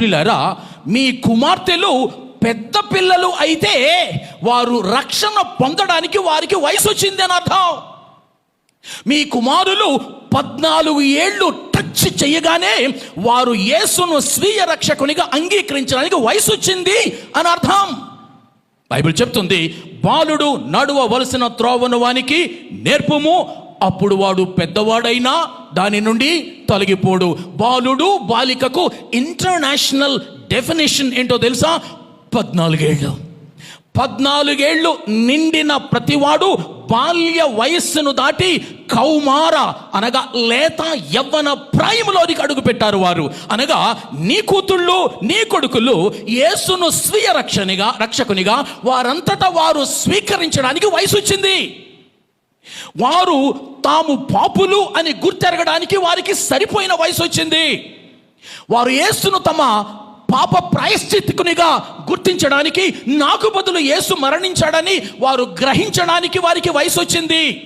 ప్రిలరా మీ కుమార్తెలు పెద్ద పిల్లలు అయితే వారు రక్షణ పొందడానికి వారికి వయసు వచ్చింది అని అర్థం. మీ కుమారులు పద్నాలుగు ఏళ్ళు టచ్ చేయగానే వారు యేసును స్వీయ రక్షకునిగా అంగీకరించడానికి వయసు వచ్చింది అని అర్థం. బైబిల్ చెప్తుంది బాలుడు నడువవలసిన త్రోవను వానికి నేర్పుము అప్పుడు వాడు పెద్దవాడైనా దాని నుండి తొలగిపోడు. బాలుడు బాలికకు ఇంటర్నేషనల్ డెఫినేషన్ ఏంటో తెలుసా? పద్నాలుగేళ్ళు. పద్నాలుగేళ్ళు నిండిన ప్రతివాడు బాల్య వయస్సును దాటి కౌమార అనగా లేత యవ్వన ప్రాయములోనికి అడుగు పెట్టారు వారు. అనగా నీ కూతుళ్ళు నీ కొడుకులు యేసును స్వీయ రక్షణిగా రక్షకునిగా వారంతటా వారు స్వీకరించడానికి వయసు వచ్చింది. వారు తాము పాపులు అని గుర్తెరగడానికి వారికి సరిపోయిన వయసు వచ్చింది. వారు యేసును తమ పాప ప్రాయశ్చిత్తునిగా గుర్తించడానికి నాకు బదులు యేసు మరణించాడని వారు గ్రహించడానికి వారికి వయసు వచ్చింది.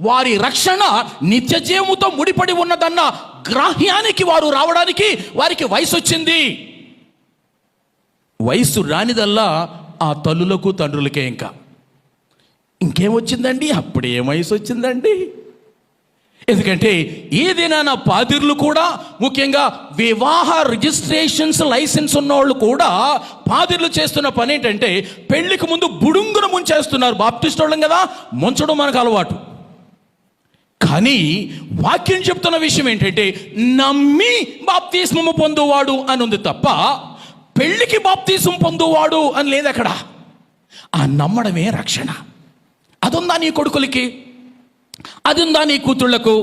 వారి రక్షణ నిత్య జీవముతో ముడిపడి ఉన్నదన్న గ్రాహ్యానికి వారు రావడానికి వారికి వయసు వచ్చింది. వయసు రానిదల్లా ఆ తల్లులకు తండ్రులకే ఇంకా. ఇంకేం వచ్చిందండి? అప్పుడు ఏం వయసు వచ్చిందండి. ఎందుకంటే ఏదైనా నా పాదిర్లు కూడా ముఖ్యంగా వివాహ రిజిస్ట్రేషన్స్ లైసెన్స్ ఉన్నవాళ్ళు కూడా పాదిర్లు చేస్తున్న పని ఏంటంటే పెళ్ళికి ముందు బుడుంగును ముంచేస్తున్నారు. బాప్టిస్ట్ వాళ్ళం కదా ముంచడం మనకు అలవాటు. కానీ వాక్యం చెప్తున్న విషయం ఏంటంటే నమ్మి బాప్తిస్మము పొందువాడు అని ఉంది తప్ప పెళ్ళికి బాప్తీసం పొందువాడు అని లేదు అక్కడ ఆ నమ్మడమే రక్షణ. అదుందా నీ కొడుకులకి? అదుందా నీ కూతుళ్ళకు